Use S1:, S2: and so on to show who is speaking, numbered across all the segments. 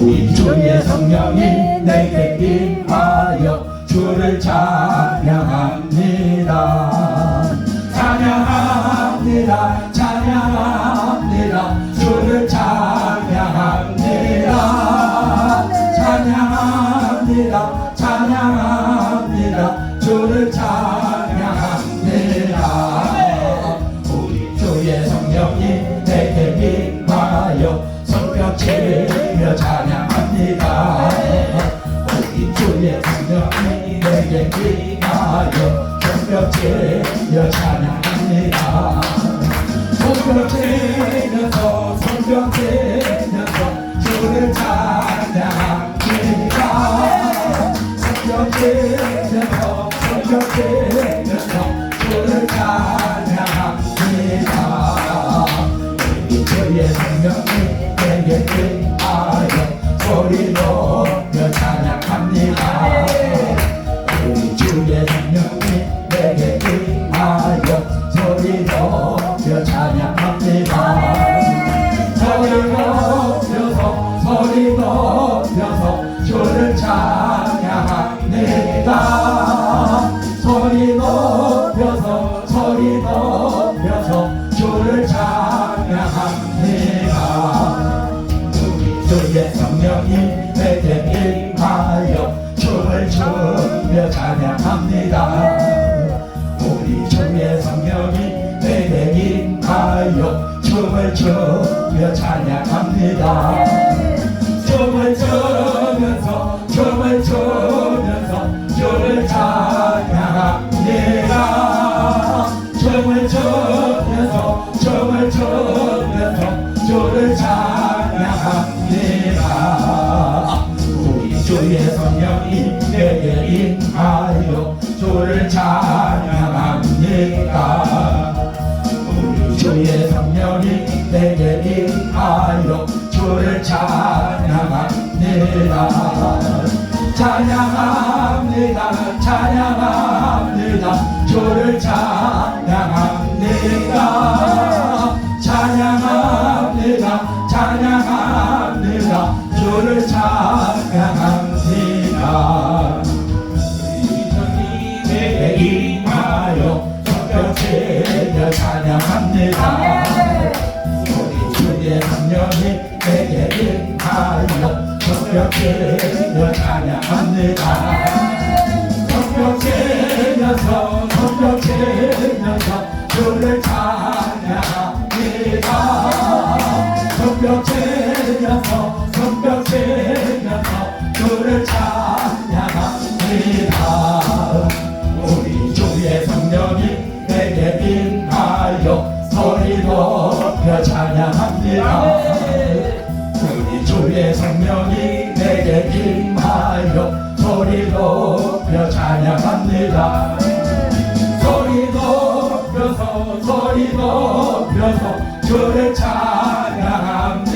S1: 우리 주의 성령이 내게 임하여 주를 찬양합니다. 찬양합니다 찬양합니다 주를 찬양합니다. 찬양합니다 찬양합니다 주를 찬양합니다. 우리 주의 성령이 내게 임하여 손뼉 치며 찬 내게 임하여 치며 찬양합니다. 손뼉 치면서 주를 찬양합니다. 손뼉 치면서 주를 찬양합니다. 우리 주의 성령이 소리 높여서 주를 찬양합니다 소리 높여서 소리 높여서 주를 찬양합니다 우리 주의 성령이 내게 임하여 춤을 추며 찬양합니다 우리 주의 성령이 내게 임하여 춤을 추며 찬양합니다 성령이 내게 임하여 주를 찬양합니다. 찬양합니다. 찬양합니다. 주를 찬양합니다. 찬양합니다. 찬양합니다. 주를 찬양합니다. 내게 임하여 성벽체며 찬양합니다 성령이 내게 임하여 성벽체며 찬양합니다 성벽체면서 성벽체면서 주를 찬양합니다 성벽체면서 성벽체면서 주를 찬양합니다 우리 주의 성령이 내게 임하여 소리 높여 찬양합니다. 우리 주의 성령이 내게 임하여 소리 높여 찬양합니다. 소리 높여서 소리 높여서 주를 찬양합니다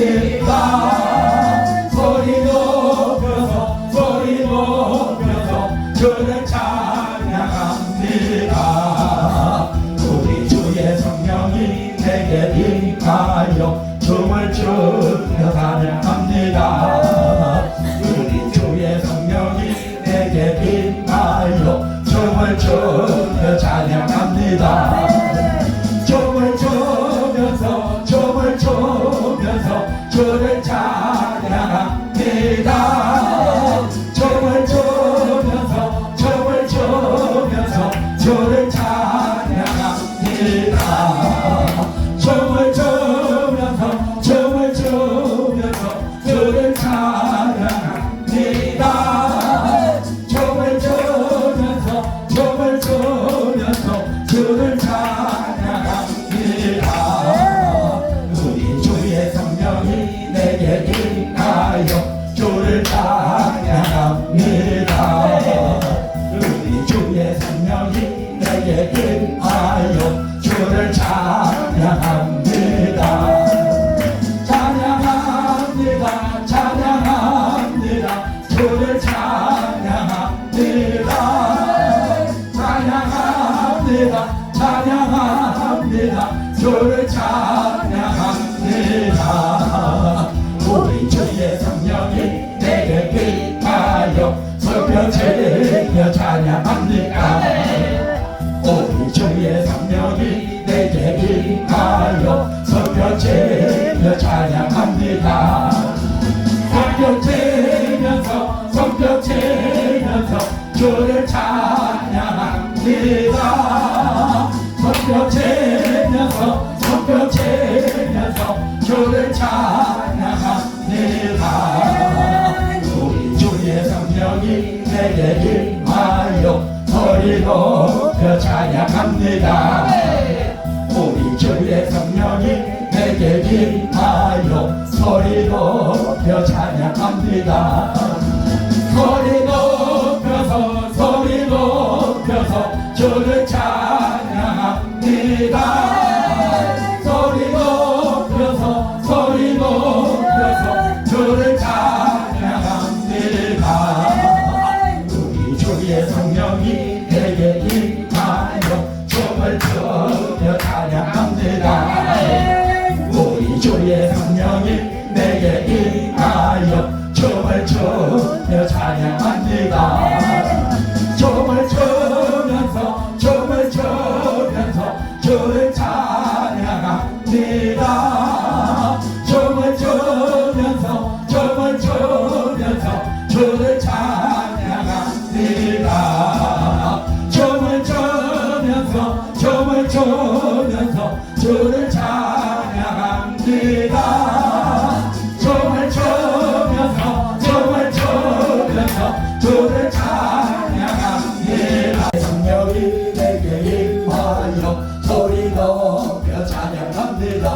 S1: 추면 믿습니다. 우리 교회 성령이 내게 임하여 소리 높여 찬양합니다. 소리 높여서 소리 높여서 주를 찬양합니다. 내가 자냐 소리 높여 찬양합니다.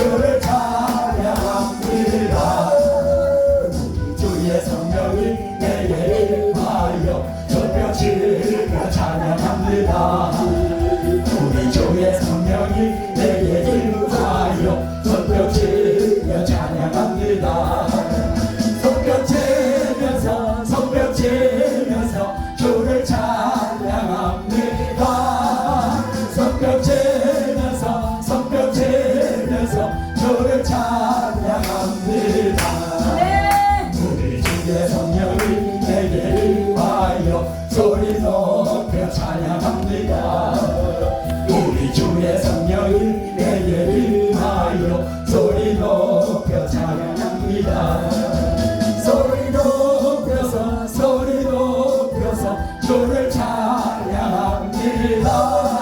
S1: Deus. love.